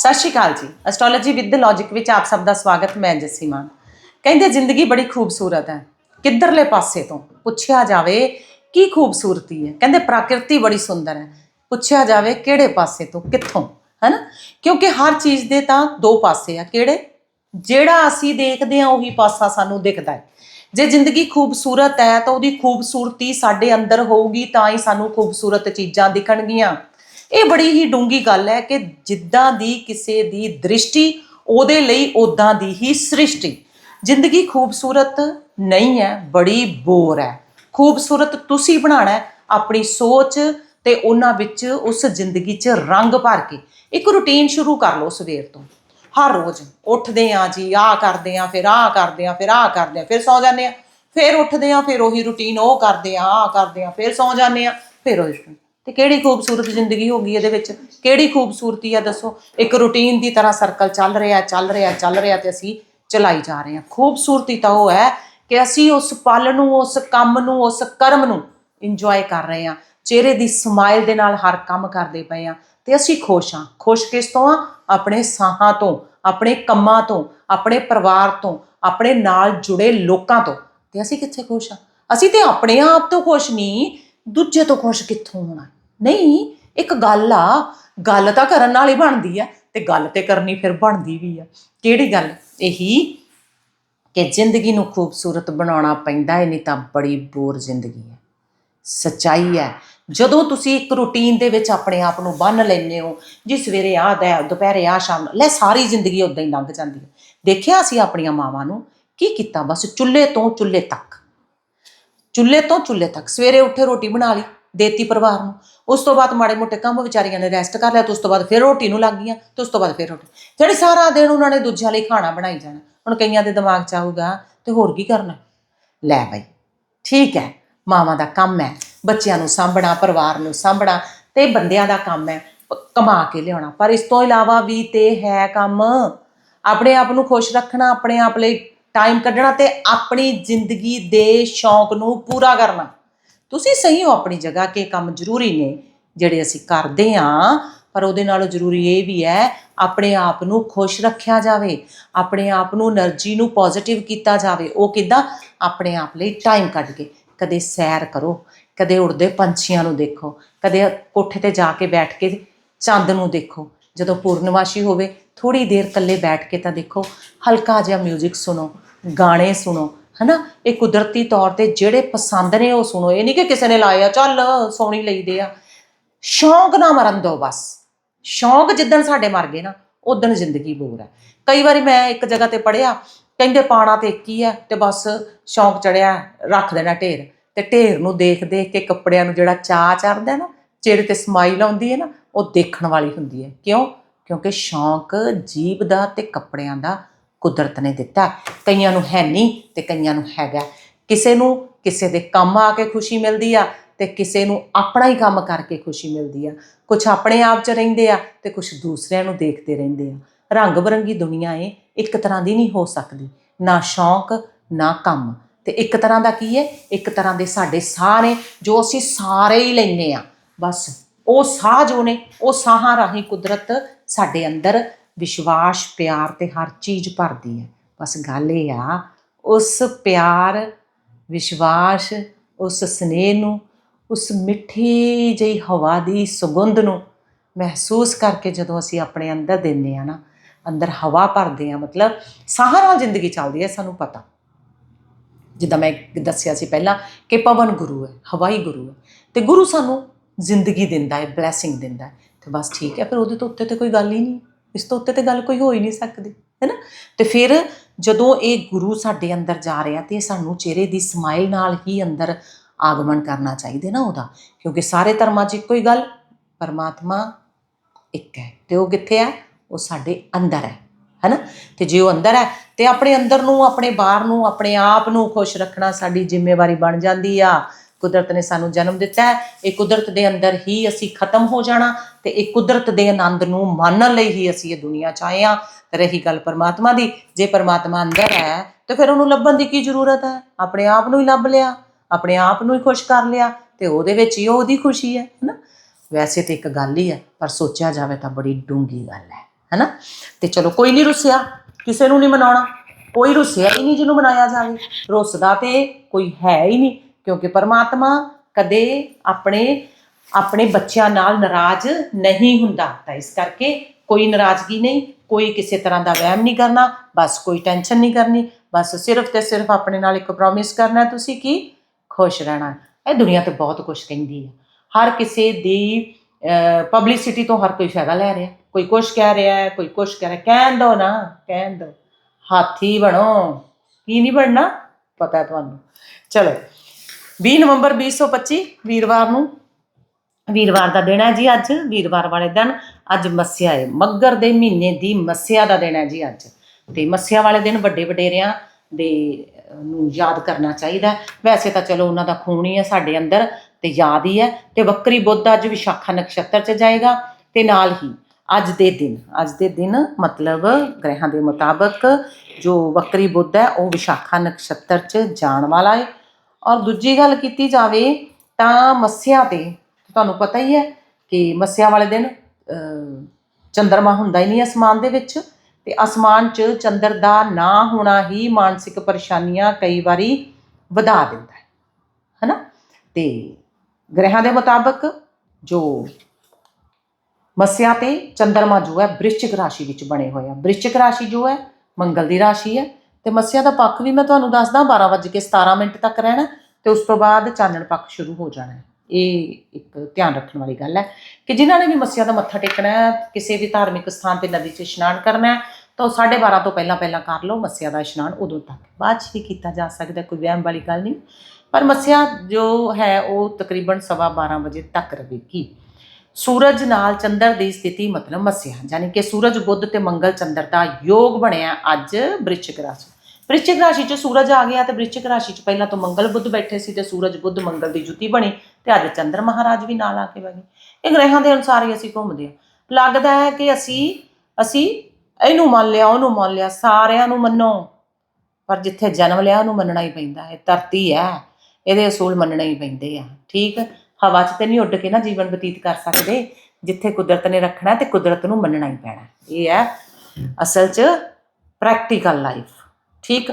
ਸਤਿ ਸ਼੍ਰੀ ਅਕਾਲ ਜੀ। Astrology with logic ਵਿੱਚ ਆਪ ਸਭ ਦਾ ਸਵਾਗਤ, ਮੈਂ ਜੱਸੀ ਮਾਨ। ਕਹਿੰਦੇ ਜ਼ਿੰਦਗੀ ਬੜੀ ਖੂਬਸੂਰਤ ਹੈ। ਕਿੱਧਰਲੇ ਪਾਸੇ ਤੋਂ ਪੁੱਛਿਆ ਜਾਵੇ ਕੀ ਖੂਬਸੂਰਤੀ ਹੈ? ਕਹਿੰਦੇ ਪ੍ਰਕਿਰਤੀ ਬੜੀ ਸੁੰਦਰ ਹੈ। ਪੁੱਛਿਆ ਜਾਵੇ ਕਿਹੜੇ ਪਾਸੇ ਤੋਂ, ਕਿੱਥੋਂ? ਹੈਨਾ? ਕਿਉਂਕਿ ਹਰ ਚੀਜ਼ ਦੇ ਤਾਂ ਦੋ ਪਾਸੇ ਆ। ਕਿਹੜੇ? ਜਿਹੜਾ ਅਸੀਂ ਦੇਖਦੇ ਹਾਂ, ਉਹੀ ਪਾਸਾ ਸਾਨੂੰ ਦਿਖਦਾ ਹੈ। ਜੇ ਜ਼ਿੰਦਗੀ ਖੂਬਸੂਰਤ ਹੈ, ਤਾਂ ਉਹਦੀ ਖੂਬਸੂਰਤੀ ਸਾਡੇ ਅੰਦਰ ਹੋਊਗੀ, ਤਾਂ ਹੀ ਸਾਨੂੰ ਖੂਬਸੂਰਤ ਚੀਜ਼ਾਂ ਦਿਖਣਗੀਆਂ। ਇਹ ਬੜੀ ਹੀ ਡੂੰਗੀ ਗੱਲ ਹੈ ਕਿ ਜਿੱਦਾਂ ਦੀ ਕਿਸੇ ਦੀ ਦ੍ਰਿਸ਼ਟੀ, ਉਹਦੇ ਲਈ ਉਦਾਂ ਦੀ ਹੀ ਸ੍ਰਿਸ਼ਟੀ। ਜ਼ਿੰਦਗੀ ਖੂਬਸੂਰਤ ਨਹੀਂ ਹੈ, ਬੜੀ ਬੋਰ ਹੈ। ਖੂਬਸੂਰਤ ਤੁਸੀਂ ਬਣਾਉਣਾ ਹੈ ਆਪਣੀ ਸੋਚ ਤੇ ਉਹਨਾਂ ਵਿੱਚ ਉਸ ਜ਼ਿੰਦਗੀ 'ਚ ਰੰਗ ਭਰ ਕੇ। ਇੱਕ ਰੁਟੀਨ ਸ਼ੁਰੂ ਕਰ ਲਓ ਸਵੇਰ ਤੋਂ। ਹਰ ਰੋਜ਼ ਉੱਠਦੇ ਆ ਜੀ, ਆਹ ਕਰਦੇ ਆ ਫਿਰ ਆਹ ਕਰਦੇ ਆ ਫਿਰ ਆਹ ਕਰਦੇ ਆ ਫਿਰ ਸੌ ਜਾਂਦੇ ਆ ਫਿਰ ਉੱਠਦੇ ਆ ਫਿਰ ਉਹੀ ਰੁਟੀਨ ਉਹ ਕਰਦੇ ਆ ਆਹ ਕਰਦੇ ਆ ਫਿਰ ਸੌ ਜਾਂਦੇ ਆ ਫਿਰ ਉਹ routine। ਕਿਹੜੀ ਖੂਬਸੂਰਤ ਜ਼ਿੰਦਗੀ ਹੋ ਗਈ ਇਹਦੇ ਵਿੱਚ? ਕਿਹੜੀ ਖੂਬਸੂਰਤੀ ਆ ਦੱਸੋ? ਇੱਕ ਰੁਟੀਨ ਦੀ ਤਰ੍ਹਾਂ ਸਰਕਲ ਚੱਲ ਰਿਹਾ ਚੱਲ ਰਿਹਾ ਚੱਲ ਰਿਹਾ ਤੇ ਅਸੀਂ ਚਲਾਈ ਜਾ ਰਹੇ ਹਾਂ। ਖੂਬਸੂਰਤੀ ਤਾਂ ਉਹ ਹੈ ਕਿ ਅਸੀਂ ਉਸ ਪਲ ਨੂੰ, ਉਸ ਕੰਮ ਨੂੰ, ਉਸ ਕਰਮ ਨੂੰ ਇੰਜੋਏ ਕਰ ਰਹੇ ਹਾਂ। ਚਿਹਰੇ ਦੀ ਸਮਾਈਲ ਦੇ ਨਾਲ ਹਰ ਕੰਮ ਕਰਦੇ ਪਏ ਹਾਂ ਤੇ ਅਸੀਂ ਖੁਸ਼ ਹਾਂ। ਖੁਸ਼ ਕਿਸ ਤੋਂ ਆ? ਆਪਣੇ ਸਾਹਾਂ ਤੋਂ, ਆਪਣੇ ਕੰਮਾਂ ਤੋਂ, ਆਪਣੇ ਪਰਿਵਾਰ ਤੋਂ, ਆਪਣੇ ਨਾਲ ਜੁੜੇ ਲੋਕਾਂ ਤੋਂ। ਤੇ ਅਸੀਂ ਕਿੱਥੇ ਖੁਸ਼ ਹਾਂ? ਅਸੀਂ ਤੇ ਆਪਣੇ ਆਪ ਤੋਂ ਖੁਸ਼ ਨਹੀਂ, ਦੂਜੇ ਤੋਂ ਖੁਸ਼ ਕਿੱਥੋਂ ਹੋਣਾ? ਨਹੀਂ ਇੱਕ ਗੱਲ ਆ ਗੱਲ ਤਾਂ ਕਰਨ ਨਾਲ ਹੀ ਬਣਦੀ ਆ ਤੇ ਗੱਲ ਤੇ ਕਰਨੀ ਫਿਰ ਬਣਦੀ ਵੀ ਆ। ਕਿਹੜੀ ਗੱਲ? ਇਹੀ ਕਿ ਜ਼ਿੰਦਗੀ ਨੂੰ ਖੂਬਸੂਰਤ ਬਣਾਉਣਾ ਪੈਂਦਾ ਹੈ ਨਹੀਂ ਤਾਂ ਬੜੀ ਬੋਰ ਜ਼ਿੰਦਗੀ ਹੈ ਸਚਾਈ ਹੈ ਜਦੋਂ ਤੁਸੀਂ ਇੱਕ ਰੁਟੀਨ ਦੇ ਵਿੱਚ ਆਪਣੇ ਆਪ ਨੂੰ ਬੰਨ ਲੈਂਦੇ ਹੋ ਜੀ ਸਵੇਰੇ ਆਹ ਦਾ ਦੁਪਹਿਰੇ ਆਹ ਸ਼ਾਮ ਨੂੰ, ਲੈ ਸਾਰੀ ਜ਼ਿੰਦਗੀ ਉਦਾਂ ਹੀ ਲੰਘ ਜਾਂਦੀ ਹੈ ਦੇਖਿਆ ਅਸੀਂ ਆਪਣੀਆਂ ਮਾਵਾਂ ਨੂੰ ਕੀ ਕੀਤਾ ਬਸ ਚੁੱਲ੍ਹੇ ਤੋਂ ਚੁੱਲ੍ਹੇ ਤੱਕ? ਚੁੱਲ੍ਹੇ ਤੋਂ ਚੁੱਲ੍ਹੇ ਤੱਕ ਸਵੇਰੇ ਉੱਠੇ ਰੋਟੀ ਬਣਾ ਲਈ। ਦੇਤੀ ਪਰਿਵਾਰ ਨੂੰ। ਉਸ ਤੋਂ ਬਾਅਦ ਮਾੜੇ ਮੋਟੇ ਕੰਮ ਵਿਚਾਰੀਆਂ ਨੇ ਰੈਸਟ ਕਰ ਲਿਆ ਤੇ ਉਸ ਤੋਂ ਬਾਅਦ ਫਿਰ ਰੋਟੀ ਨੂੰ ਲੱਗ ਗਈਆਂ ਤੇ ਉਸ ਤੋਂ ਬਾਅਦ ਫਿਰ ਰੋਟੀ। ਜਿਹੜੀ ਸਾਰਾ ਦਿਨ ਉਹਨਾਂ ਨੇ ਦੂਜਿਆਂ ਲਈ ਖਾਣਾ ਬਣਾਈ ਜਾਣਾ। ਹੁਣ ਕਈਆਂ ਦੇ ਦਿਮਾਗ 'ਚ ਆਊਗਾ ਤੇ ਹੋਰ ਕੀ ਕਰਨਾ? ਲੈ ਬਈ, ਠੀਕ ਹੈ, ਮਾਵਾਂ ਦਾ ਕੰਮ ਹੈ, ਬੱਚਿਆਂ ਨੂੰ ਸਾਂਭਣਾ, ਪਰਿਵਾਰ ਨੂੰ ਸਾਂਭਣਾ ਤੇ ਬੰਦਿਆਂ ਦਾ ਕੰਮ ਹੈ, ਕਮਾ ਕੇ ਲਿਆਉਣਾ। ਪਰ ਇਸ ਤੋਂ ਇਲਾਵਾ ਵੀ ਤੇ ਹੈ ਕੰਮ। ਆਪਣੇ ਆਪ ਨੂੰ ਖੁਸ਼ ਰੱਖਣਾ, ਆਪਣੇ ਆਪ ਲਈ ਟਾਈਮ ਕੱਢਣਾ ਤੇ ਆਪਣੀ ਜ਼ਿੰਦਗੀ ਦੇ ਸ਼ੌਂਕ ਨੂੰ ਪੂਰਾ ਕਰਨਾ। ਤੁਸੀਂ ਸਹੀ ਹੋ ਆਪਣੀ ਜਗ੍ਹਾ ਕਿ ਕੰਮ ਜ਼ਰੂਰੀ ਨੇ, ਜਿਹੜੇ ਅਸੀਂ ਕਰਦੇ ਆ ਪਰ ਉਹਦੇ ਨਾਲੋਂ ਜ਼ਰੂਰੀ ਇਹ ਵੀ ਹੈ, ਆਪਣੇ ਆਪ ਨੂੰ ਖੁਸ਼ ਰੱਖਿਆ ਜਾਵੇ, ਆਪਣੇ ਆਪ ਨੂੰ એનર્ਜੀ ਨੂੰ ਪੋਜ਼ਿਟਿਵ ਕੀਤਾ ਜਾਵੇ, ਉਹ ਕਿਦਾਂ? ਆਪਣੇ ਆਪ ਲਈ ਟਾਈਮ ਕੱਢ ਕੇ, ਕਦੇ ਸੈਰ ਕਰੋ, ਕਦੇ ਉੜਦੇ ਪੰਛੀਆਂ ਨੂੰ ਦੇਖੋ, ਕਦੇ ਕੋਠੇ ਤੇ ਜਾ ਕੇ ਬੈਠ ਕੇ ਚੰਦ ਨੂੰ ਦੇਖੋ, ਜਦੋਂ ਪੂਰਨਵਾਸੀ ਹੋਵੇ ਥੋੜੀ ਦੇਰ ਇਕੱਲੇ ਬੈਠ ਕੇ ਤਾਂ ਦੇਖੋ, ਹਲਕਾ ਜਿਹਾ 뮤직 ਸੁਣੋ, ਗਾਣੇ ਸੁਣੋ ਹਨਾ? ਇਹ ਕੁਦਰਤੀ ਤੌਰ ਤੇ ਜਿਹੜੇ ਪਸੰਦ ਨੇ, ਉਹ ਸੁਣੋ। ਇਹ ਨਹੀਂ ਕਿ ਕਿਸੇ ਨੇ ਲਾਇਆ ਚੱਲ ਸੋਣੀ ਲਈਦੇ ਆ। ਸ਼ੌਂਕ ਨਾ ਮਰਨ ਦੋ ਬਸ। ਸ਼ੌਂਕ ਜਿੱਦਣ ਸਾਡੇ ਮਰ ਗਏ ਨਾ ਉਦਣ ਜ਼ਿੰਦਗੀ ਬੋਰ ਹੈ ਕਈ ਵਾਰੀ ਮੈਂ ਇੱਕ ਜਗ੍ਹਾ ਤੇ ਪੜਿਆ ਕਹਿੰਦੇ ਪਾਣਾ ਤੇ ਇੱਕ ਹੀ ਹੈ ਤੇ ਬਸ ਸ਼ੌਂਕ ਚੜਿਆ, ਰੱਖ ਦੇਣਾ ਢੇਰ। ਤੇ ਢੇਰ ਨੂੰ ਦੇਖ ਦੇਖ ਕੇ ਕੱਪੜਿਆਂ ਨੂੰ ਜਿਹੜਾ ਚਾਅ ਚੜਦਾ ਨਾ, ਚਿਹਰੇ ਤੇ ਸਮਾਈਲ ਆਉਂਦੀ ਹੈ ਨਾ, ਉਹ ਦੇਖਣ ਵਾਲੀ ਹੁੰਦੀ ਹੈ। ਕਿਉਂ? ਕਿਉਂਕਿ ਸ਼ੌਂਕ ਜੀਬ ਦਾ ਤੇ ਕੱਪੜਿਆਂ ਦਾ ਕੁਦਰਤ ਨੇ ਦਿੱਤਾ। ਕਈਆਂ ਨੂੰ ਹੈ ਨਹੀਂ ਤੇ ਕਈਆਂ ਨੂੰ ਹੈਗਾ। ਕਿਸੇ ਨੂੰ ਕਿਸੇ ਦੇ ਕੰਮ ਆ ਕੇ ਖੁਸ਼ੀ ਮਿਲਦੀ ਆ ਤੇ ਕਿਸੇ ਨੂੰ ਆਪਣਾ ਹੀ ਕੰਮ ਕਰਕੇ ਖੁਸ਼ੀ ਮਿਲਦੀ ਆ। ਕੁਝ ਆਪਣੇ ਆਪ 'ਚ ਰਹਿੰਦੇ ਆ ਤੇ ਕੁਝ ਦੂਸਰਿਆਂ ਨੂੰ ਦੇਖਦੇ ਰਹਿੰਦੇ ਆ। ਰੰਗ ਬਰੰਗੀ ਦੁਨੀਆ ਏ, ਇੱਕ ਤਰ੍ਹਾਂ ਦੀ ਨਹੀਂ ਹੋ ਸਕਦੀ। ਨਾ ਸ਼ੌਂਕ, ਨਾ ਕੰਮ। ਤੇ ਇੱਕ ਤਰ੍ਹਾਂ ਦਾ ਕੀ ਹੈ ਇੱਕ ਤਰ੍ਹਾਂ ਦੇ ਸਾਡੇ ਸਾਹ ਨੇ ਜੋ ਅਸੀਂ ਸਾਰੇ ਹੀ ਲੈਨੇ ਆ। ਬਸ ਉਹ ਸਾਹ ਜੋ ਨੇ, ਉਹ ਸਾਹਾਂ ਰਾਹੀਂ ਕੁਦਰਤ ਸਾਡੇ ਅੰਦਰ ਵਿਸ਼ਵਾਸ, ਪਿਆਰ ਤੇ ਹਰ ਚੀਜ਼ ਭਰਦੀ ਹੈ। ਬਸ ਗੱਲ ਇਹ ਆ, ਉਸ ਪਿਆਰ, ਵਿਸ਼ਵਾਸ, ਉਸ ਸਨੇਹ ਨੂੰ, ਉਸ ਮਿੱਠੀ ਜਿਹੀ ਹਵਾ ਦੀ ਸੁਗੰਧ ਨੂੰ ਮਹਿਸੂਸ ਕਰਕੇ ਜਦੋਂ ਅਸੀਂ ਆਪਣੇ ਅੰਦਰ ਦਿੰਦੇ ਆ ਨਾ, ਅੰਦਰ ਹਵਾ ਭਰਦੇ ਆ ਮਤਲਬ ਸਾਹ ਜ਼ਿੰਦਗੀ ਚੱਲਦੀ ਹੈ, ਸਾਨੂੰ ਪਤਾ। ਜਿੱਦਾਂ ਮੈਂ ਦੱਸਿਆ ਸੀ ਪਹਿਲਾਂ ਕਿ ਪਵਨ ਗੁਰੂ ਹੈ, ਹਵਾਈ ਗੁਰੂ ਹੈ, ਤੇ ਗੁਰੂ ਸਾਨੂੰ ਜ਼ਿੰਦਗੀ ਦਿੰਦਾ ਹੈ ਬਲੇਸਿੰਗ ਦਿੰਦਾ ਹੈ। ਤੇ ਬਸ ਠੀਕ ਹੈ, ਫਿਰ ਉਹਦੇ ਤੋਂ ਉੱਤੇ ਤੇ ਕੋਈ ਗੱਲ ਹੀ ਨਹੀਂ। ਇਸ ਤੋਂ ਉੱਤੇ ਤੇ ਗੱਲ ਕੋਈ ਹੋ ਹੀ ਨਹੀਂ ਸਕਦੀ, ਹੈਨਾ? ਤੇ ਫਿਰ ਜਦੋਂ ਇਹ ਗੁਰੂ ਸਾਡੇ ਅੰਦਰ ਜਾ ਰਿਹਾ ਤੇ ਇਹ ਸਾਨੂੰ ਚਿਹਰੇ ਦੀ ਸਮਾਈਲ ਨਾਲ ਹੀ ਅੰਦਰ ਆਗਮਨ ਕਰਨਾ ਚਾਹੀਦਾ ਨਾ ਉਹਦਾ, ਕਿਉਂਕਿ ਸਾਰੇ ਧਰਮਾਂ 'ਚ ਇੱਕੋ ਹੀ ਗੱਲ, ਪਰਮਾਤਮਾ ਇੱਕ ਹੈ। ਤੇ ਉਹ ਕਿੱਥੇ ਹੈ? ਉਹ ਸਾਡੇ ਅੰਦਰ ਹੈ, ਹੈਨਾ? ਤੇ ਜੇ ਉਹ ਅੰਦਰ ਹੈ ਤੇ ਆਪਣੇ ਅੰਦਰ ਨੂੰ, ਆਪਣੇ ਬਾਹਰ ਨੂੰ, ਆਪਣੇ ਆਪ ਨੂੰ ਖੁਸ਼ ਰੱਖਣਾ ਸਾਡੀ ਜ਼ਿੰਮੇਵਾਰੀ ਬਣ ਜਾਂਦੀ ਆ। ਕੁਦਰਤ ਨੇ ਸਾਨੂੰ ਜਨਮ ਦਿੱਤਾ ਹੈ, ਇਹ ਕੁਦਰਤ ਦੇ ਅੰਦਰ ਹੀ ਅਸੀਂ ਖਤਮ ਹੋ ਜਾਣਾ ਤੇ ਇਹ ਕੁਦਰਤ ਦੇ ਆਨੰਦ ਨੂੰ ਮਾਣਨ ਲਈ ਹੀ ਅਸੀਂ ਇਹ ਦੁਨੀਆ 'ਚ ਆਏ ਆ ਤੇ ਰਹੀ ਗੱਲ ਪਰਮਾਤਮਾ ਦੀ, ਜੇ ਪਰਮਾਤਮਾ ਅੰਦਰ ਹੈ, ਤੇ ਫਿਰ ਉਹਨੂੰ ਲੱਭਣ ਦੀ ਕੀ ਜ਼ਰੂਰਤ ਹੈ? ਆਪਣੇ ਆਪ ਨੂੰ ਹੀ ਲੱਭ ਲਿਆ, ਆਪਣੇ ਆਪ ਨੂੰ ਹੀ ਖੁਸ਼ ਕਰ ਲਿਆ, ਤੇ ਉਹਦੇ ਵਿੱਚ ਹੀ ਉਹਦੀ ਖੁਸ਼ੀ ਹੈ, ਹੈਨਾ? ਵੈਸੇ ਤੇ ਇੱਕ ਗੱਲ ਹੀ ਹੈ, ਪਰ ਸੋਚਿਆ ਜਾਵੇ ਤਾਂ ਬੜੀ ਡੂੰਗੀ ਗੱਲ ਹੈ, ਹੈਨਾ? ਤੇ ਚਲੋ ਕੋਈ ਨਹੀਂ ਰੁੱਸਿਆ, ਕਿਸੇ ਨੂੰ ਨਹੀਂ ਮਨਾਉਣਾ, ਕੋਈ ਰੁੱਸਿਆ ਹੀ ਨਹੀਂ ਜਿਹਨੂੰ ਮਨਾਇਆ ਜਾਵੇ। ਰੁੱਸਦਾ ਤੇ ਕੋਈ ਹੈ ਹੀ ਨਹੀਂ ਕਿਉਂਕਿ ਪਰਮਾਤਮਾ ਕਦੇ ਆਪਣੇ ਆਪਣੇ ਬੱਚਿਆਂ ਨਾਲ ਨਾਰਾਜ਼ ਨਹੀਂ ਹੁੰਦਾ। ਤਾਂ ਇਸ ਕਰਕੇ ਕੋਈ ਨਾਰਾਜ਼ਗੀ ਨਹੀਂ, ਕੋਈ ਕਿਸੇ ਤਰ੍ਹਾਂ ਦਾ ਵਹਿਮ ਨਹੀਂ ਕਰਨਾ, ਬਸ ਕੋਈ ਟੈਨਸ਼ਨ ਨਹੀਂ ਕਰਨੀ। ਬਸ ਸਿਰਫ ਤੇ ਸਿਰਫ ਆਪਣੇ ਨਾਲ ਇੱਕ ਪ੍ਰੋਮਿਸ ਕਰਨਾ ਤੁਸੀਂ ਕਿ ਖੁਸ਼ ਰਹਿਣਾ ਇਹ ਦੁਨੀਆ ਤੇ ਬਹੁਤ ਕੁਝ ਕਹਿੰਦੀ ਹੈ। ਹਰ ਕਿਸੇ ਦੀ ਪਬਲਿਸਿਟੀ ਤੋਂ ਹਰ ਕੋਈ ਫਾਇਦਾ ਲੈ ਰਿਹਾ ਕੋਈ ਕੁਛ ਕਹਿ ਰਿਹਾ ਕੋਈ ਕੁਛ ਕਹਿ ਰਿਹਾ ਕਹਿਣ ਦੋ ਨਾ, ਕਹਿਣ ਦੋ। ਹਾਥੀ ਬਣੋ। ਕੀ ਨਹੀਂ ਬਣਨਾ? ਪਤਾ ਤੁਹਾਨੂੰ। ਚਲੋ। 20 ਨਵੰਬਰ 2025 ਵੀਰਵਾਰ ਨੂੰ। ਵੀਰਵਾਰ ਦਾ ਦਿਨ ਹੈ ਜੀ ਅੱਜ, ਵੀਰਵਾਰ ਵਾਲੇ ਦਿਨ। ਅੱਜ ਮੱਸਿਆ ਹੈ ਮੱਗਰ ਦੇ ਮਹੀਨੇ ਦੀ ਮੱਸਿਆ ਦਾ ਦਿਨ ਹੈ ਜੀ ਅੱਜ। ਤੇ ਮੱਸਿਆ ਵਾਲੇ ਦਿਨ ਵੱਡੇ ਵਡੇਰਿਆਂ ਦੇ ਨੂੰ ਯਾਦ ਕਰਨਾ ਚਾਹੀਦਾ ਵੈਸੇ ਤਾਂ ਚਲੋ ਉਹਨਾਂ ਦਾ ਖੂਨ ਹੀ ਹੈ ਸਾਡੇ ਅੰਦਰ ਤੇ ਯਾਦ ਹੀ ਹੈ। ਤੇ ਵੱਕਰੀ ਬੁੱਧ ਅੱਜ ਵਿਸ਼ਾਖਾ ਨਕਸ਼ਤਰ 'ਚ ਜਾਏਗਾ ਤੇ ਨਾਲ ਹੀ ਅੱਜ ਦੇ ਦਿਨ, ਅੱਜ ਦੇ ਦਿਨ ਮਤਲਬ ਗ੍ਰਹਿਾਂ ਦੇ ਮੁਤਾਬਕ ਜੋ ਵੱਕਰੀ ਬੁੱਧ ਹੈ ਉਹ ਵਿਸ਼ਾਖਾ ਨਕਸ਼ਤਰ 'ਚ ਜਾਣ ਵਾਲਾ ਹੈ ਔਰ ਦੂਜੀ ਗੱਲ ਕੀਤੀ ਜਾਵੇ ਤਾਂ ਮੱਸਿਆ ਤੇ, ਤੁਹਾਨੂੰ ਪਤਾ ਹੀ ਹੈ ਕਿ ਮੱਸਿਆ ਵਾਲੇ ਦਿਨ ਚੰਦਰਮਾ ਹੁੰਦਾ ਹੀ ਨਹੀਂ ਅਸਮਾਨ ਦੇ ਵਿੱਚ ਤੇ ਅਸਮਾਨ 'ਚ ਚੰਦਰ ਦਾ ਨਾ ਹੋਣਾ ਹੀ ਮਾਨਸਿਕ ਪਰੇਸ਼ਾਨੀਆਂ ਕਈ ਵਾਰੀ ਵਧਾ ਦਿੰਦਾ ਹੈ, ਹਨਾ? ਤੇ ਗ੍ਰਹਿਾਂ ਦੇ ਮੁਤਾਬਕ ਜੋ ਮੱਸਿਆ ਤੇ ਚੰਦਰਮਾ ਜੋ ਹੈ, ਬ੍ਰਿਸ਼ਚਿਕ ਰਾਸ਼ੀ ਵਿੱਚ ਬਣੇ ਹੋਏ ਆ। ਬ੍ਰਿਸ਼ਚਿਕ ਰਾਸ਼ੀ ਜੋ ਹੈ, ਮੰਗਲ ਦੀ ਰਾਸ਼ੀ ਹੈ ਤੇ ਮੱਸਿਆ ਦਾ ਪੱਖ ਵੀ ਮੈਂ ਤੁਹਾਨੂੰ ਦੱਸਦਾ 12:17 ਮਿੰਟ ਤੱਕ ਰਹਿਣਾ ਤੇ ਉਸ ਤੋਂ ਬਾਅਦ ਚਾਨਣ ਪੱਖ ਸ਼ੁਰੂ ਹੋ ਜਾਣਾ ਹੈ। ਇਹ ਇੱਕ ਧਿਆਨ ਰੱਖਣ ਵਾਲੀ ਗੱਲ ਹੈ ਕਿ ਜਿਨ੍ਹਾਂ ਨੇ ਵੀ ਮੱਸਿਆ ਦਾ ਮੱਥਾ ਟੇਕਣਾ ਹੈ, ਕਿਸੇ ਵੀ ਧਾਰਮਿਕ ਸਥਾਨ ਤੇ ਨਦੀ 'ਚ ਇਸ਼ਨਾਨ ਕਰਨਾ ਹੈ, ਤਾਂ ਉਹ 12:30 ਤੋਂ ਪਹਿਲਾਂ ਪਹਿਲਾਂ ਕਰ ਲਓ, ਮੱਸਿਆ ਦਾ ਇਸ਼ਨਾਨ ਉਦੋਂ ਤੱਕ। ਬਾਅਦ 'ਚ ਵੀ ਕੀਤਾ ਜਾ ਸਕਦਾ, ਕੋਈ ਵਹਿਮ ਵਾਲੀ ਗੱਲ ਨਹੀਂ। ਪਰ ਮੱਸਿਆ ਜੋ ਹੈ, ਉਹ ਤਕਰੀਬਨ ਸਵਾ 12 ਵਜੇ ਤੱਕ ਰਹੇਗੀ। ਸੂਰਜ ਨਾਲ ਚੰਦਰ ਦੀ ਸਥਿਤੀ ਮਤਲਬ ਮੱਸਿਆ, ਯਾਨੀ ਕਿ ਸੂਰਜ, ਬੁੱਧ ਤੇ ਮੰਗਲ ਚੰਦਰ ਦਾ ਯੋਗ ਬਣਿਆ ਅੱਜ ਬ੍ਰਿਸ਼ਚਿਕ ਰਾਸ਼ੀ। ਬ੍ਰਿਸ਼ਚਿਕ ਰਾਸ਼ੀ 'ਚ ਸੂਰਜ ਆ ਗਿਆ ਤੇ ਬ੍ਰਿਸ਼ਚਿਕ ਰਾਸ਼ੀ 'ਚ ਪਹਿਲਾਂ ਤੋਂ ਮੰਗਲ, ਬੁੱਧ ਬੈਠੇ ਸੀ ਤੇ ਸੂਰਜ, ਬੁੱਧ, ਮੰਗਲ ਦੀ ਜੁਤੀ ਬਣੀ ਤੇ ਅੱਜ ਚੰਦਰ ਮਹਾਰਾਜ ਵੀ ਨਾਲ ਆ ਕੇ ਬਹਿ ਗਏ। ਇਹ ਗ੍ਰਹਿਾਂ ਦੇ ਅਨੁਸਾਰ ਹੀ ਅਸੀਂ ਘੁੰਮਦੇ ਹਾਂ। ਲੱਗਦਾ ਹੈ ਕਿ ਅਸੀਂ ਅਸੀਂ ਇਹਨੂੰ ਮੰਨ ਲਿਆ, ਉਹਨੂੰ ਮੰਨ ਲਿਆ, ਸਾਰਿਆਂ ਨੂੰ ਮੰਨੋ। ਪਰ ਜਿੱਥੇ ਜਨਮ ਲਿਆ ਉਹਨੂੰ ਮੰਨਣਾ ਹੀ ਪੈਂਦਾ ਹੈ, ਧਰਤੀ ਹੈ, ਇਹਦੇ ਅਸੂਲ ਮੰਨਣੇ ਹੀ ਪੈਂਦੇ ਆ, ਠੀਕ ਹਵਾ 'ਚ ਤੇ ਨਹੀਂ ਉੱਡ ਕੇ ਨਾ ਜੀਵਨ ਬਤੀਤ ਕਰ ਸਕਦੇ। ਜਿੱਥੇ ਕੁਦਰਤ ਨੇ ਰੱਖਣਾ ਤੇ ਕੁਦਰਤ ਨੂੰ ਮੰਨਣਾ ਹੀ ਪੈਣਾ। ਇਹ ਹੈ ਅਸਲ 'ਚ ਪ੍ਰੈਕਟੀਕਲ ਲਾਈਫ ਠੀਕ?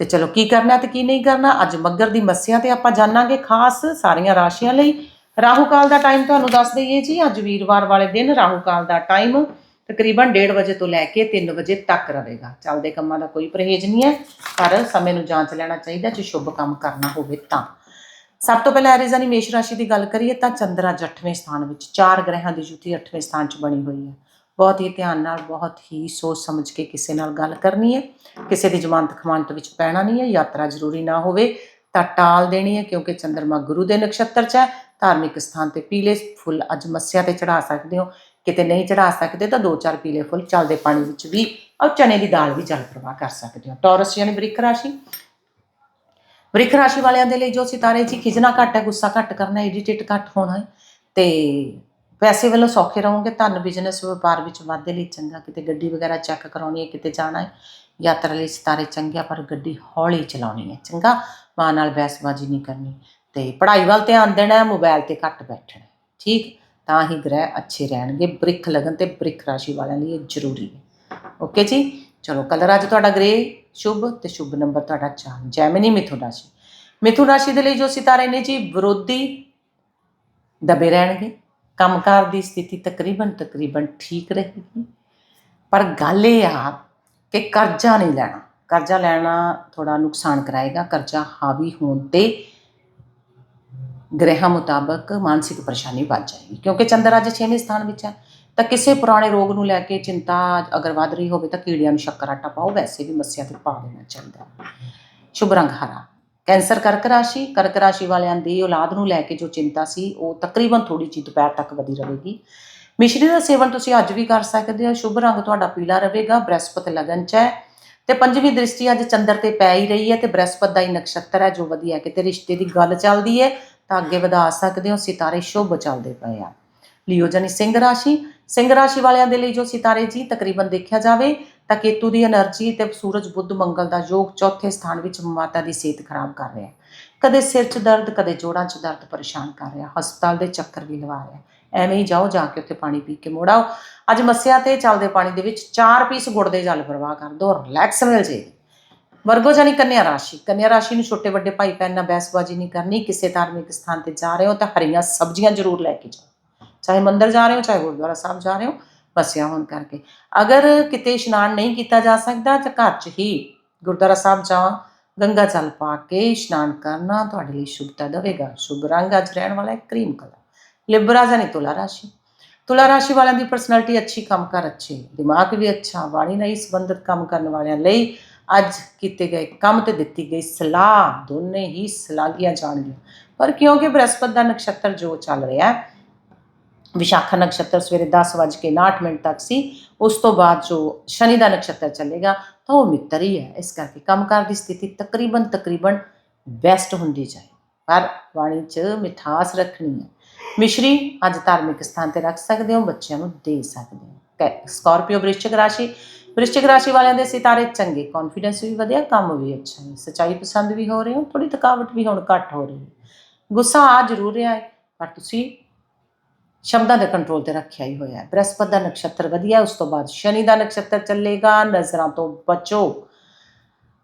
ਤੇ ਚਲੋ ਕੀ ਕਰਨਾ ਤੇ ਕੀ ਨਹੀਂ ਕਰਨਾ? ਅੱਜ ਮੱਗਰ ਦੀ ਮੱਸਿਆ ਤੇ ਆਪਾਂ ਜਾਣਾਂਗੇ ਖਾਸ ਸਾਰੀਆਂ ਰਾਸ਼ੀਆਂ ਲਈ। ਰਾਹੂ ਕਾਲ ਦਾ ਟਾਈਮ ਤੁਹਾਨੂੰ ਦੱਸ ਦਈਏ ਜੀ, ਅੱਜ ਵੀਰਵਾਰ ਵਾਲੇ ਦਿਨ ਰਾਹੂ ਕਾਲ ਦਾ ਟਾਈਮ ਤਕਰੀਬਨ 1:30 ਵਜੇ ਤੋਂ ਲੈ ਕੇ 3 ਵਜੇ ਤੱਕ ਰਹੇਗਾ। ਚੱਲਦੇ ਕੰਮਾਂ ਦਾ ਕੋਈ ਪਰਹੇਜ਼ ਨਹੀਂ ਹੈ, ਪਰ ਸਮੇਂ ਨੂੰ ਜਾਂਚ ਲੈਣਾ ਚਾਹੀਦਾ, ਜੇ ਸ਼ੁਭ ਕੰਮ ਕਰਨਾ ਹੋਵੇ ਤਾਂ। ਸਭ ਤੋਂ ਪਹਿਲਾਂ ਐਰੀਜ਼ਾ ਦੀ ਮੇਸ਼ ਰਾਸ਼ੀ ਦੀ ਗੱਲ ਕਰੀਏ ਤਾਂ ਚੰਦਰ ਅੱਜ 8ਵੇਂ ਸਥਾਨ ਵਿੱਚ, ਚਾਰ ਗ੍ਰਹਿਾਂ ਦੀ ਜੁਤੀ 8ਵੇਂ ਸਥਾਨ 'ਚ ਬਣੀ ਹੋਈ ਹੈ। ਬਹੁਤ ਹੀ ਧਿਆਨ ਨਾਲ, ਬਹੁਤ ਹੀ ਸੋਚ ਸਮਝ ਕੇ ਕਿਸੇ ਨਾਲ ਗੱਲ ਕਰਨੀ ਹੈ। ਕਿਸੇ ਦੀ ਜ਼ਮਾਨਤ ਖਮਾਨਤ ਵਿੱਚ ਪੈਣਾ ਨਹੀਂ ਹੈ, ਯਾਤਰਾ ਜ਼ਰੂਰੀ ਨਾ ਹੋਵੇ, ਤਾਂ ਟਾਲ ਦੇਣੀ ਹੈ ਕਿਉਂਕਿ ਚੰਦਰਮਾ ਗੁਰੂ ਦੇ ਨਕਸ਼ਤਰ 'ਚ ਹੈ। ਧਾਰਮਿਕ ਸਥਾਨ ਤੇ ਪੀਲੇ ਫੁੱਲ ਅੱਜ ਮੱਸਿਆ ਤੇ ਚੜਾ ਸਕਦੇ ਹੋ। ਕਿਤੇ ਨਹੀਂ ਚੜਾ ਸਕਦੇ ਤਾਂ ਦੋ ਚਾਰ ਪੀਲੇ ਫੁੱਲ ਚੱਲਦੇ ਪਾਣੀ ਵਿੱਚ ਵੀ ਔਰ ਚਨੇ ਦੀ ਦਾਲ ਵੀ ਜਲ ਪ੍ਰਵਾਹ ਕਰ ਸਕਦੇ ਹੋ। ਟੌਰਸ ਯਾਨੀ ਬ੍ਰਿਕ ਰਾਸ਼ੀ। ਬ੍ਰਿਕ ਰਾਸ਼ੀ ਵਾਲਿਆਂ ਦੇ ਲਈ ਜੋ ਸਿਤਾਰੇ ਜੀ ਖਿਜਣਾ ਘੱਟ ਹੈ ਗੁੱਸਾ ਘੱਟ ਕਰਨਾ ਇਰੀਟੇਟ ਘੱਟ ਹੋਣਾ ਹੈ ਤੇ ਪੈਸੇ ਵੱਲੋਂ ਸੌਖੇ ਰਹੋਗੇ ਧਨ ਬਿਜ਼ਨਸ ਵਪਾਰ ਵਿੱਚ ਵਾਧੇ ਲਈ ਚੰਗਾ ਕਿਤੇ ਗੱਡੀ ਵਗੈਰਾ ਚੈੱਕ ਕਰਾਉਣੀ ਹੈ ਕਿਤੇ ਜਾਣਾ ਹੈ ਯਾਤਰਾ ਲਈ ਸਿਤਾਰੇ ਚੰਗੇ ਆ, ਪਰ ਗੱਡੀ ਹੌਲੀ ਚਲਾਉਣੀ ਹੈ ਚੰਗਾ ਮਾਂ ਨਾਲ ਬਹਿਸਬਾਜ਼ੀ ਨਹੀਂ ਕਰਨੀ ਤੇ ਪੜ੍ਹਾਈ ਵੱਲ ਧਿਆਨ ਦੇਣਾ ਹੈ ਮੋਬਾਈਲ ਤੇ ਘੱਟ ਬੈਠਣਾ ਠੀਕ ਤਾਂ ਹੀ ਗ੍ਰਹਿ ਅੱਛੇ ਰਹਿਣਗੇ ਬ੍ਰਿਖ ਲਗਨ ਤੇ ਬ੍ਰਿਖ ਰਾਸ਼ੀ ਵਾਲਿਆਂ ਲਈ ਇਹ ਜ਼ਰੂਰੀ ਹੈ ਓਕੇ ਜੀ ਚਲੋ ਕਲਰ ਅੱਜ ਤੁਹਾਡਾ ਗ੍ਰੇ ਸ਼ੁਭ ਤੇ ਸ਼ੁਭ ਨੰਬਰ ਤੁਹਾਡਾ 4 ਜੈਮਿਨੀ ਮਿਥੁਨ ਰਾਸ਼ੀ। ਮਿਥੁਨ ਰਾਸ਼ੀ ਦੇ ਲਈ ਜੋ ਸਿਤਾਰੇ ਨੇ ਜੀ, ਵਿਰੋਧੀ ਦਬੇ ਰਹਿਣਗੇ। ਕੰਮਕਾਰ ਦੀ ਸਥਿਤੀ ਤਕਰੀਬਨ ਤਕਰੀਬਨ ਠੀਕ ਰਹੇਗੀ। ਪਰ ਗੱਲ ਇਹ ਆ ਕਿ ਕਰਜ਼ਾ ਨਹੀਂ ਲੈਣਾ। ਕਰਜ਼ਾ ਲੈਣਾ ਥੋੜਾ ਨੁਕਸਾਨ ਕਰਾਏਗਾ। ਕਰਜ਼ਾ ਹਾਵੀ ਹੋਣ ਤੇ ਗ੍ਰਹਿਾਂ ਮੁਤਾਬਕ ਮਾਨਸਿਕ ਪਰੇਸ਼ਾਨੀ ਵੱਧ ਜਾਏਗੀ। ਕਿਉਂਕਿ ਚੰਦਰ ਅੱਜ 6ਵੇਂ ਸਥਾਨ ਵਿੱਚ ਹੈ। ਤਾਂ ਕਿਸੇ ਪੁਰਾਣੇ ਰੋਗ ਨੂੰ ਲੈ ਕੇ ਚਿੰਤਾ ਅਗਰ ਵੱਧ ਰਹੀ ਹੋਵੇ ਤਾਂ ਕੀੜਿਆਂ ਨੂੰ ਸ਼ੱਕਰ ਆਟਾ ਪਾਓ, ਵੈਸੇ ਵੀ ਮੱਸਿਆ ਤੇ ਪਾ ਦੇਣਾ ਚਾਹੀਦਾ ਸ਼ੁਭ ਰੰਗ ਹਰਾ। ਕੈਂਸਰ ਕਰਕ ਰਾਸ਼ੀ ਕਰਕ ਰਾਸ਼ੀ ਵਾਲਿਆਂ ਦੀ ਔਲਾਦ ਨੂੰ ਲੈ ਕੇ ਜੋ ਚਿੰਤਾ ਸੀ, ਉਹ ਤਕਰੀਬਨ ਥੋੜੀ ਜਿਹੀ ਦੁਪਹਿਰ ਤੱਕ ਵਧੀ ਰਹੇਗੀ। ਮਿਸ਼ਰੀ ਦਾ ਸੇਵਨ ਤੁਸੀਂ ਅੱਜ ਵੀ ਕਰ ਸਕਦੇ ਹੋ। ਸ਼ੁਭ ਰੰਗ ਤੁਹਾਡਾ ਪੀਲਾ ਰਹੇਗਾ, ਬ੍ਰਹਸਪਤ ਲਗਨ ਚ ਹੈ। ਤੇ ਪੰਜਵੀਂ ਦ੍ਰਿਸ਼ਟੀ ਅੱਜ ਚੰਦਰ ਤੇ ਪੈ ਹੀ ਰਹੀ ਹੈ ਤੇ ਬ੍ਰਹਸਪਤ ਦਾ ਹੀ ਨਕਸ਼ਤਰ ਹੈ, ਜੋ ਵਧੀਆ ਕਿਤੇ ਰਿਸ਼ਤੇ ਦੀ ਗੱਲ ਚੱਲਦੀ ਹੈ, ਤਾਂ ਅੱਗੇ ਵਧਾ ਸਕਦੇ ਹੋ। ਸਿਤਾਰੇ ਸ਼ੁਭ ਚੱਲਦੇ ਪਏ ਆ। ਲਿਓ ਜਾਨੀ ਸਿੰਘ ਰਾਸ਼ੀ ਸਿੰਘ ਰਾਸ਼ੀ ਵਾਲਿਆਂ ਦੇ ਲਈ ਜੋ ਸਿਤਾਰੇ ਜੀ ਤਕਰੀਬਨ ਦੇਖਿਆ ਜਾਵੇ ਤਾਂ ਕੇਤੂ ਦੀ એનર્ਜੀ ਤੇ ਸੂਰਜ ਬੁੱਧ ਮੰਗਲ ਦਾ ਯੋਗ ਚੌਥੇ ਸਥਾਨ ਵਿੱਚ ਮਾਤਾ ਦੀ ਸਿਹਤ ਖਰਾਬ ਕਰ ਰਿਹਾ ਹੈ। ਕਦੇ ਸਿਰ 'ਚ ਦਰਦ, ਕਦੇ ਜੋੜਾਂ 'ਚ ਦਰਦ ਪਰੇਸ਼ਾਨ ਕਰ ਰਿਹਾ ਹਸਪਤਾਲ ਦੇ ਚੱਕਰ ਵੀ ਲਵਾ ਰਿਹਾ ਐਵੇਂ ਹੀ ਜਾਓ, ਜਾ ਕੇ ਉੱਥੇ ਪਾਣੀ ਪੀ ਕੇ ਮੋੜਾਓ ਅੱਜ ਮੱਸਿਆ ਤੇ ਚੱਲਦੇ ਪਾਣੀ ਦੇ ਵਿੱਚ ਚਾਰ ਪੀਸ ਗੁੜ ਦੇ ਜਲ ਪ੍ਰਵਾਹ ਕਰ ਦੋ ਰਿਲੈਕਸ ਮਿਲ ਜੇ। ਵਰਗੋ ਜਾਨੀ ਕੰਨਿਆ ਰਾਸ਼ੀ। ਕੰਨਿਆ ਰਾਸ਼ੀ ਨੂੰ ਛੋਟੇ ਵੱਡੇ ਭਾਈ ਭੈਣ ਨਾਲ ਬਹਿਸਬਾਜ਼ੀ ਨਹੀਂ ਕਰਨੀ। ਕਿਸੇ ਧਾਰਮਿਕ ਸਥਾਨ ਤੇ ਜਾ ਰਹੇ ਹੋ ਤਾਂ ਹਰੀਆਂ ਸਬਜ਼ੀਆਂ ਜ਼ਰੂਰ ਲੈ ਕੇ ਜਾਓ। ਚਾਹੇ ਮੰਦਿਰ ਜਾ ਰਹੇ ਹੋ ਚਾਹੇ ਗੁਰਦੁਆਰਾ ਸਾਹਿਬ ਜਾ ਰਹੇ ਹੋ ਮੱਸਿਆ ਹੋਣ ਕਰਕੇ ਅਗਰ ਕਿਤੇ ਇਸ਼ਨਾਨ ਨਹੀਂ ਕੀਤਾ ਜਾ ਸਕਦਾ ਤਾਂ ਘਰ 'ਚ ਹੀ ਗੁਰਦੁਆਰਾ ਸਾਹਿਬ ਜਾ ਗੰਗਾ ਜਲ ਪਾ ਕੇ ਇਸ਼ਨਾਨ ਕਰਨਾ ਤੁਹਾਡੇ ਲਈ ਸ਼ੁਭਤਾ ਦੇਵੇਗਾ ਸ਼ੁਭ ਰੰਗ ਅੱਜ ਰਹਿਣ ਵਾਲਾ ਹੈ ਕਰੀਮ ਕਲਰ ਲਿਬਰਾ ਜਾਨੀ ਤੁਲਾ ਰਾਸ਼ੀ ਤੁਲਾ ਰਾਸ਼ੀ ਵਾਲਿਆਂ ਦੀ ਪਰਸਨੈਲਿਟੀ ਅੱਛੀ ਕੰਮ ਕਰ ਅੱਛੇ ਦਿਮਾਗ ਵੀ ਅੱਛਾ ਬਾਣੀ ਨਾਲ ਹੀ ਸੰਬੰਧਿਤ ਕੰਮ ਕਰਨ ਵਾਲਿਆਂ ਲਈ ਅੱਜ ਕੀਤੇ ਗਏ ਕੰਮ ਤੇ ਦਿੱਤੀ ਗਈ ਸਲਾਹ ਦੋਨੇ ਹੀ ਸਲਾਹੀਆਂ ਜਾਣਗੀਆਂ ਪਰ ਕਿਉਂਕਿ ਬ੍ਰਹਸਪਤ ਦਾ ਨਕਸ਼ਤਰ ਜੋ ਚੱਲ ਰਿਹਾ ਹੈ ਵਿਸ਼ਾਖਾ ਨਕਸ਼ਤਰ ਸਵੇਰੇ 10:59 ਮਿੰਟ ਤੱਕ ਸੀ, ਉਸ ਤੋਂ ਬਾਅਦ ਜੋ ਸ਼ਨੀ ਦਾ ਨਕਸ਼ਤਰ ਚੱਲੇਗਾ, ਤਾਂ ਉਹ ਮਿੱਤਰ ਹੀ ਹੈ। ਇਸ ਕਰਕੇ ਕੰਮਕਾਰ ਦੀ ਸਥਿਤੀ ਤਕਰੀਬਨ ਤਕਰੀਬਨ ਬੈਸਟ ਹੁੰਦੀ ਜਾਏ। ਪਰ ਬਾਣੀ 'ਚ ਮਿਠਾਸ ਰੱਖਣੀ ਹੈ। ਮਿਸ਼ਰੀ ਅੱਜ ਧਾਰਮਿਕ ਸਥਾਨ ਤੇ ਰੱਖ ਸਕਦੇ ਹੋ, ਬੱਚਿਆਂ ਨੂੰ ਦੇ ਸਕਦੇ ਹੋ। ਕੈ- ਸਕਾਰਪੀਓ ਵ੍ਰਿਸ਼ਚਿਕ ਰਾਸ਼ੀ ਵ੍ਰਿਸ਼ਚਿਕ ਰਾਸ਼ੀ ਵਾਲਿਆਂ ਦੇ ਸਿਤਾਰੇ ਚੰਗੇ ਕੌਨਫੀਡੈਂਸ ਵੀ ਵਧਿਆ, ਕੰਮ ਵੀ ਅੱਛਾ ਹੈ। ਸੱਚਾਈ ਪਸੰਦ ਵੀ ਹੋ ਰਹੇ ਹੋ ਥੋੜੀ ਥਕਾਵਟ ਵੀ ਹੁਣ ਘੱਟ ਹੋ ਰਹੀ ਹੈ। ਗੁੱਸਾ ਆ ਜ਼ਰੂਰ ਰਿਹਾ ਹੈ, ਪਰ ਤੁਸੀਂ ਸ਼ਬਦਾਂ ਦੇ ਕੰਟਰੋਲ ਤੇ ਰੱਖਿਆ ਹੀ ਹੋਇਆ ਹੈ। ਬ੍ਰਹਸਪਤ ਦਾ ਨਕਸ਼ਤਰ ਵਧੀਆ, ਉਸ ਤੋਂ ਬਾਅਦ ਸ਼ਨੀ ਦਾ ਨਕਸ਼ਤਰ ਚੱਲੇਗਾ। ਨਜ਼ਰਾਂ ਤੋਂ ਬਚੋ।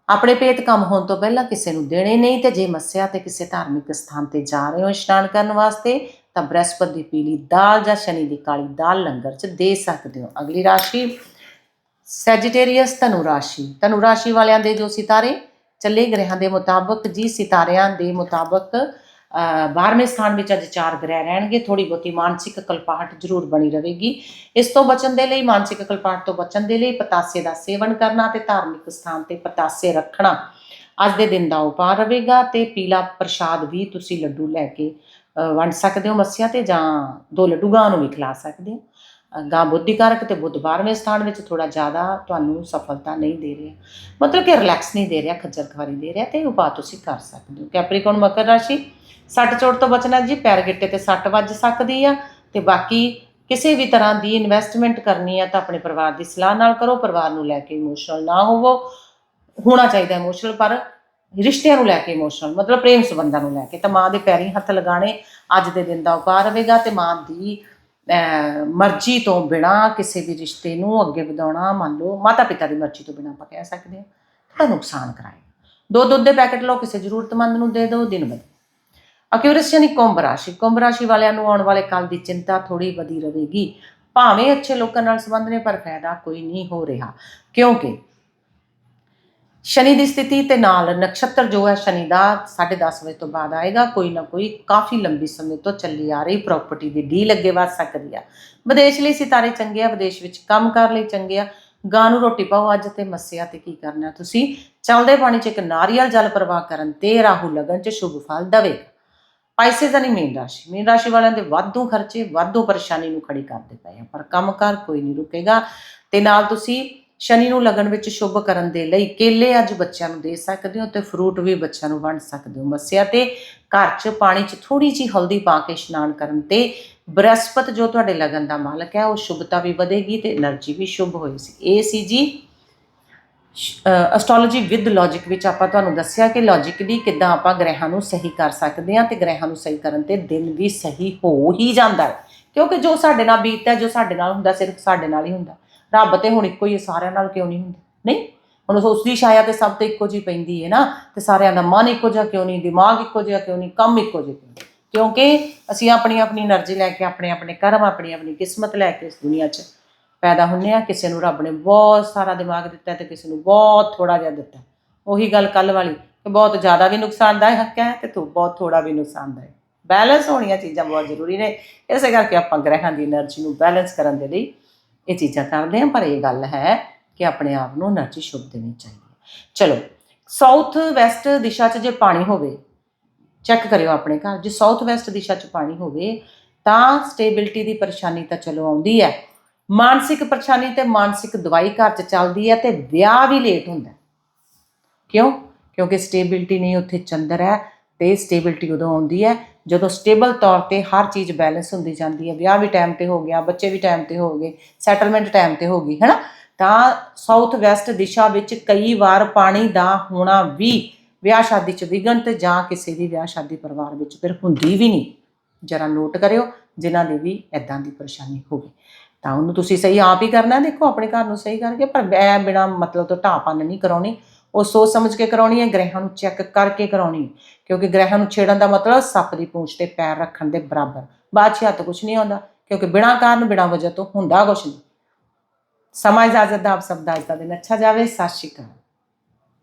ਆਪਣੇ ਪੇਤ ਕੰਮ ਹੋਣ ਤੋਂ ਪਹਿਲਾਂ ਕਿਸੇ ਨੂੰ ਦੇਣੇ ਨਹੀਂ ਤੇ ਜੇ ਮੱਸਿਆ ਤੇ ਕਿਸੇ ਧਾਰਮਿਕ ਸਥਾਨ ਤੇ ਜਾ ਰਹੇ ਹੋ ਇਸ਼ਨਾਨ ਕਰਨ ਵਾਸਤੇ, ਤਾਂ ਬ੍ਰਹਸਪਤ ਦੀ ਪੀਲੀ ਦਾਲ ਜਾਂ ਸ਼ਨੀ ਦੀ ਕਾਲੀ ਦਾਲ ਲੰਗਰ 'ਚ ਦੇ ਸਕਦੇ ਹੋ। ਅਗਲੀ ਰਾਸ਼ੀ ਸੈਜੀਟੇਰੀਅਸ ਧਨੁ ਰਾਸ਼ੀ। ਧਨੁ ਰਾਸ਼ੀ ਵਾਲਿਆਂ ਦੇ ਜੋ ਸਿਤਾਰੇ, ਚੱਲੇ ਗ੍ਰਹਿਾਂ ਦੇ ਮੁਤਾਬਕ, ਜੀ ਸਿਤਾਰਿਆਂ ਦੇ ਮੁਤਾਬਕ 12ਵੇਂ ਸਥਾਨ ਵਿੱਚ ਅੱਜ ਚਾਰ ਗ੍ਰਹਿ ਰਹਿਣਗੇ ਥੋੜੀ ਬਹੁਤੀ ਮਾਨਸਿਕ ਕਲਪਾਹਟ ਜ਼ਰੂਰ ਬਣੀ ਰਹੇਗੀ। ਇਸ ਤੋਂ ਬਚਣ ਦੇ ਲਈ, ਮਾਨਸਿਕ ਕਲਪਾਹਟ ਤੋਂ ਬਚਣ ਦੇ ਲਈ ਪਤਾਸੇ ਦਾ ਸੇਵਨ ਕਰਨਾ ਤੇ ਧਾਰਮਿਕ ਸਥਾਨ ਤੇ ਪਤਾਸੇ ਰੱਖਣਾ ਅੱਜ ਦੇ ਦਿਨ ਦਾ ਉਪਾਅ ਰਹੇਗਾ ਤੇ ਪੀਲਾ ਪ੍ਰਸ਼ਾਦ ਵੀ ਤੁਸੀਂ ਲੱਡੂ ਲੈ ਕੇ ਵੰਡ ਸਕਦੇ ਹੋ ਮੱਸਿਆ ਤੇ ਜਾਂ ਦੋ ਲੱਡੂ ਗਾਂ ਨੂੰ ਵੀ ਖਿਲਾ ਸਕਦੇ ਹੋ। ਅਹ ਗਾਂ ਬੁੱਧੀਕਾਰਕ ਤੇ ਬੁੱਧ 12ਵੇਂ ਸਥਾਨ ਵਿੱਚ ਥੋੜਾ ਜ਼ਿਆਦਾ ਤੁਹਾਨੂੰ ਸਫਲਤਾ ਨਹੀਂ ਦੇ ਰਿਹਾ। ਮਤਲਬ ਕਿ ਰਿਲੈਕਸ ਨਹੀਂ ਦੇ ਰਿਹਾ, ਖੱਜਲ ਖਵਾਰੀ ਦੇ ਰਿਹਾ ਤੇ ਉਪਾਅ ਤੁਸੀਂ ਕਰ ਸਕਦੇ ਹੋ। ਕੈਪਰੀਕੌਨ ਮਕਰ ਰਾਸ਼ੀ ਸੱਟ ਚੋਟ ਤੋਂ ਬਚਣਾ ਜੀ, ਪੈਰ ਗਿੱਟੇ ਤੇ ਸੱਟ ਵੱਜ ਸਕਦੀ ਆ ਤੇ ਬਾਕੀ ਕਿਸੇ ਵੀ ਤਰ੍ਹਾਂ ਦੀ ਇਨਵੈਸਟਮੈਂਟ ਕਰਨੀ ਆ ਤਾਂ ਆਪਣੇ ਪਰਿਵਾਰ ਦੀ ਸਲਾਹ ਨਾਲ ਕਰੋ, ਪਰਿਵਾਰ ਨੂੰ ਲੈ ਕੇ ਇਮੋਸ਼ਨਲ ਨਾ ਹੋਵੋ। ਹੋਣਾ ਚਾਹੀਦਾ ਇਮੋਸ਼ਨਲ ਪਰ ਰਿਸ਼ਤਿਆਂ ਨੂੰ ਲੈ ਕੇ ਇਮੋਸ਼ਨਲ ਮਤਲਬ ਪ੍ਰੇਮ ਸੰਬੰਧਾਂ ਨੂੰ ਲੈ ਕੇ ਤਾਂ ਮਾਂ ਦੇ ਪੈਰੀਂ ਹੱਥ ਲਗਾਣੇ ਅੱਜ ਦੇ ਦਿਨ ਦਾ ਉਪਾਅ ਰਹੇਗਾ ਤੇ ਮਾਂ ਦੀ ਮਰਜ਼ੀ ਤੋਂ ਬਿਨਾ ਕਿਸੇ ਵੀ ਰਿਸ਼ਤੇ ਨੂੰ ਅੱਗੇ ਵਧਾਉਣਾ, ਮੰਨ ਲਓ ਮਾਤਾ ਪਿਤਾ ਦੀ ਮਰਜ਼ੀ ਤੋਂ ਬਿਨਾ ਆਪਾਂ ਕਹਿ ਸਕਦੇ ਹਾਂ, ਤਾਂ ਨੁਕਸਾਨ ਕਰਾਏ ਦੋ ਦੁੱਧ ਦੇ ਪੈਕੇਟ ਲਓ, ਕਿਸੇ ਜ਼ਰੂਰਤਮੰਦ ਨੂੰ ਦੇ ਦਿਓ ਦਿਨ ਵਧੇ ਅਕਿਊਰਸ ਯਾਨੀ ਕੁੰਭ ਰਾਸ਼ੀ ਕੁੰਭ ਰਾਸ਼ੀ ਵਾਲਿਆਂ ਨੂੰ ਆਉਣ ਵਾਲੇ ਕੱਲ ਦੀ ਚਿੰਤਾ ਥੋੜੀ ਵਧੀ ਰਹੇਗੀ। ਭਾਵੇਂ ਅੱਛੇ ਲੋਕਾਂ ਨਾਲ ਸੰਬੰਧ ਨੇ, ਪਰ ਫਾਇਦਾ ਕੋਈ ਨਹੀਂ ਹੋ ਰਿਹਾ। ਕਿਉਂਕਿ ਸ਼ਨੀ ਦੀ ਸਥਿਤੀ ਤੇ ਨਾਲ ਨਕਸ਼ਤਰ ਜੋ ਹੈ, ਸ਼ਨੀ ਦਾ 10:30 ਵਜੇ ਤੋਂ ਬਾਅਦ ਆਏਗਾ। ਕੋਈ ਨਾ ਕੋਈ ਕਾਫੀ ਲੰਬੀ ਸਮੇਂ ਤੋਂ ਚੱਲੀ ਆ ਰਹੀ ਪ੍ਰਾਪਰਟੀ ਦੀ ਡੀਲ ਅੱਗੇ ਵਧ ਸਕਦੀ ਆ। ਵਿਦੇਸ਼ ਲਈ ਸਿਤਾਰੇ ਚੰਗੇ ਆ, ਵਿਦੇਸ਼ ਵਿੱਚ ਕੰਮ ਕਰ ਲਈ ਚੰਗੇ ਆ। ਗਾਂ ਨੂੰ ਰੋਟੀ ਪਾਓ ਅੱਜ ਤੇ ਮੱਸਿਆ ਤੇ ਕੀ ਕਰਨਾ ਤੁਸੀਂ? ਚੱਲਦੇ ਪਾਣੀ 'ਚ ਇੱਕ ਨਾਰੀਅਲ ਜਲ ਪ੍ਰਵਾਹ ਕਰਨ ਤੇ ਰਾਹੂ ਲਗਨ 'ਚ ਸ਼ੁਭ ਫਲ ਪਾਈਸੇ ਤਾਂ ਨਹੀਂ, ਮੀਨ ਰਾਸ਼ੀ। ਮੀਨ ਰਾਸ਼ੀ ਵਾਲਿਆਂ ਦੇ ਵਾਧੂ ਖਰਚੇ, ਵਾਧੂ ਪਰੇਸ਼ਾਨੀ ਨੂੰ ਖੜੀ ਕਰਦੇ ਪਏ ਆ। ਪਰ ਕੰਮਕਾਰ ਕੋਈ ਨਹੀਂ ਰੁਕੇਗਾ। ਤੇ ਨਾਲ ਤੁਸੀਂ ਸ਼ਨੀ ਨੂੰ ਲਗਨ ਵਿੱਚ ਸ਼ੁਭ ਕਰਨ ਦੇ ਲਈ ਕੇਲੇ ਅੱਜ ਬੱਚਿਆਂ ਨੂੰ ਦੇ ਸਕਦੇ ਹੋ ਤੇ ਫਰੂਟ ਵੀ ਬੱਚਿਆਂ ਨੂੰ ਵੰਡ ਸਕਦੇ ਹੋ। ਮੱਸਿਆ ਤੇ ਘਰ 'ਚ ਪਾਣੀ 'ਚ ਥੋੜੀ ਜੀ ਹਲਦੀ ਪਾ ਕੇ ਇਸ਼ਨਾਨ ਕਰਨ ਤੇ ਬ੍ਰਹਸਪਤ ਜੋ ਤੁਹਾਡੇ ਲਗਨ ਦਾ ਮਾਲਕ ਹੈ, ਉਹ ਸ਼ੁਭਤਾ ਵੀ ਵਧੇਗੀ ਤੇ એનર્ਜੀ ਵੀ ਸ਼ੁਭ ਹੋਏਗੀ। ਇਹ ਸੀ ਜੀ ਐਸਟ੍ਰੋਲੋਜੀ ਵਿਦ ਲੌਜੀਕ ਵਿੱਚ ਆਪਾਂ ਤੁਹਾਨੂੰ ਦੱਸਿਆ ਕਿ ਲੌਜੀਕ ਦੀ ਕਿੱਦਾਂ ਆਪਾਂ ਗ੍ਰਹਿਆਂ ਨੂੰ ਸਹੀ ਕਰ ਸਕਦੇ ਹਾਂ ਤੇ ਗ੍ਰਹਿਆਂ ਨੂੰ ਸਹੀ ਕਰਨ ਤੇ ਦਿਨ ਵੀ ਸਹੀ ਹੋ ਹੀ ਜਾਂਦਾ ਹੈ। ਕਿਉਂਕਿ ਜੋ ਸਾਡੇ ਨਾਲ ਬੀਤਦਾ, ਜੋ ਸਾਡੇ ਨਾਲ ਹੁੰਦਾ, ਸਿਰਫ ਸਾਡੇ ਨਾਲ ਹੀ ਹੁੰਦਾ। ਰੱਬ ਤੇ ਹੁਣ ਇੱਕੋ ਹੀ ਸਾਰਿਆਂ ਨਾਲ ਕਿਉਂ ਨਹੀਂ ਹੁੰਦਾ? ਨਹੀਂ? ਹੁਣ ਉਸ ਦੀ ਛਾਇਆ ਤੇ ਸਭ ਤੇ ਇੱਕੋ ਜਿਹੀ ਪੈਂਦੀ ਹੈ ਨਾ। ਤੇ ਸਾਰਿਆਂ ਦਾ ਮਨ ਇੱਕੋ ਜਿਹਾ ਕਿਉਂ ਨਹੀਂ? ਦਿਮਾਗ ਇੱਕੋ ਜਿਹਾ ਕਿਉਂ ਨਹੀਂ? ਕੰਮ ਇੱਕੋ ਜਿਹਾ ਕਿਉਂ ਕਿਉਂਕਿ ਅਸੀਂ ਆਪਣੀ ਆਪਣੀ એનર્ਜੀ ਲੈ ਕੇ ਆਪਣੇ ਆਪਣੇ ਕਰਮ ਆਪਣੀ ਆਪਣੀ ਕਿਸਮਤ ਲੈ ਕੇ ਇਸ ਦੁਨੀਆ 'ਚ ਪੈਦਾ ਹੁੰਨੇ ਆ, ਕਿਸੇ ਨੂੰ ਰੱਬ ਨੇ ਬਹੁਤ ਸਾਰਾ ਦਿਮਾਗ ਦਿੱਤਾ ਤੇ ਕਿਸੇ ਨੂੰ ਬਹੁਤ ਥੋੜਾ ਜਿਹਾ ਦਿੱਤਾ। ਉਹੀ ਗੱਲ ਕੱਲ ਵਾਲੀ, ਕਿ ਬਹੁਤ ਜ਼ਿਆਦਾ ਵੀ ਨੁਕਸਾਨਦਾਇਕ ਹੱਕ ਹੈ ਤੇ ਤੋਂ ਬਹੁਤ ਥੋੜਾ ਵੀ ਨੁਕਸਾਨਦਾਇਕ ਬੈਲੈਂਸ ਹੋਣੀਆਂ ਚੀਜ਼ਾਂ ਬਹੁਤ ਜ਼ਰੂਰੀ ਨੇ। ਇਸੇ ਕਰਕੇ ਆਪਾਂ ਗ੍ਰਹਿਾਂ ਦੀ એનર્ਜੀ ਨੂੰ ਬੈਲੈਂਸ ਕਰਨ ਦੇ ਲਈ ਇਹ ਚੀਜ਼ਾਂ ਕਰਦੇ ਹਾਂ, ਪਰ ਇਹ ਗੱਲ ਹੈ ਕਿ ਆਪਣੇ ਆਪ ਨੂੰ એનર્ਜੀ ਸ਼ੁੱਧ ਦੇਣੀ ਚਾਹੀਦੀ ਚਲੋ ਸਾਊਥ ਵੈਸਟ ਦਿਸ਼ਾ 'ਚ ਜੇ ਪਾਣੀ ਹੋਵੇ ਚੈੱਕ ਕਰਿਓ ਆਪਣੇ ਘਰ। ਜੇ ਸਾਊਥ ਵੈਸਟ ਦਿਸ਼ਾ 'ਚ ਪਾਣੀ ਹੋਵੇ, ਤਾਂ ਸਟੇਬਿਲਟੀ ਦੀ ਪਰੇਸ਼ਾਨੀ ਤਾਂ ਚਲੋ ਆਉਂਦੀ ਹੈ। ਮਾਨਸਿਕ ਪਰੇਸ਼ਾਨੀ ਤੇ ਮਾਨਸਿਕ ਦਵਾਈ ਘਰ 'ਚ ਚੱਲਦੀ ਹੈ ਤੇ ਵਿਆਹ ਵੀ ਲੇਟ ਹੁੰਦਾ ਕਿਉਂ? ਕਿਉਂਕਿ ਸਟੇਬਿਲਟੀ ਨਹੀਂ ਉੱਥੇ ਚੰਦਰ ਹੈ ਤੇ ਸਟੇਬਿਲਟੀ ਉਦੋਂ ਆਉਂਦੀ ਹੈ ਜਦੋਂ ਸਟੇਬਲ ਤੌਰ ਤੇ ਹਰ ਚੀਜ਼ ਬੈਲੈਂਸ ਹੁੰਦੀ ਜਾਂਦੀ ਹੈ। ਵਿਆਹ ਵੀ ਟਾਈਮ ਤੇ ਹੋ ਗਿਆ, ਬੱਚੇ ਵੀ ਟਾਈਮ ਤੇ ਹੋ ਗਏ ਸੈਟਲਮੈਂਟ ਟਾਈਮ ਤੇ ਹੋ ਗਈ, ਹੈਨਾ? ਤਾਂ ਸਾਊਥ ਵੈਸਟ ਦਿਸ਼ਾ ਵਿੱਚ ਕਈ ਵਾਰ ਪਾਣੀ ਦਾ ਹੋਣਾ ਵੀ ਵਿਆਹ ਸ਼ਾਦੀ ਚ ਵਿਗਨ ਤੇ ਜਾਂ ਕਿਸੇ ਦੀ ਵਿਆਹ ਸ਼ਾਦੀ ਪਰਿਵਾਰ ਵਿੱਚ ਫਿਰ ਹੁੰਦੀ ਵੀ ਨਹੀਂ। ਜਰਾ ਨੋਟ ਕਰਿਓ, ਜਿਨ੍ਹਾਂ ਦੀ ਵੀ ਐਦਾਂ ਦੀ ਪਰੇਸ਼ਾਨੀ ਹੋਵੇ। ਤਾਂ ਉਹਨੂੰ ਤੁਸੀਂ ਸਹੀ ਆਪ ਹੀ ਕਰਨਾ, ਦੇਖੋ ਆਪਣੇ ਘਰ ਨੂੰ ਸਹੀ ਕਰਕੇ, ਪਰ ਐ ਬਿਨਾ ਮਤਲਬ ਤੋਂ ਢਾਪਨ ਨਹੀਂ ਕਰਾਉਣੀ। ਉਹ ਸੋਚ ਸਮਝ ਕੇ ਕਰਾਉਣੀ ਹੈ, ਗ੍ਰਹਿਾਂ ਨੂੰ ਚੈੱਕ ਕਰਕੇ ਕਰਾਉਣੀ ਹੈ। ਕਿਉਂਕਿ ਗ੍ਰਹਿਾਂ ਨੂੰ ਛੇੜਨ ਦਾ ਮਤਲਬ ਸੱਪ ਦੀ ਪੂੰਛ ਤੇ ਪੈਰ ਰੱਖਣ ਦੇ ਬਰਾਬਰ। ਬਾਅਦ 'ਚ ਕੁਝ ਨਹੀਂ ਆਉਂਦਾ, ਕਿਉਂਕਿ ਬਿਨਾਂ ਕਾਰਨ, ਬਿਨਾਂ ਵਜ੍ਹਾ ਤੋਂ ਹੁੰਦਾ ਕੁਝ ਨਹੀਂ। ਸਮਾਂ ਇਜਾਜ਼ਤ ਦਾ ਆਪ ਸਭ ਦਾ ਅੱਜ ਦਾ ਦਿਨ ਅੱਛਾ ਜਾਵੇ। ਸਤਿ ਸ਼੍ਰੀ ਅਕਾਲ।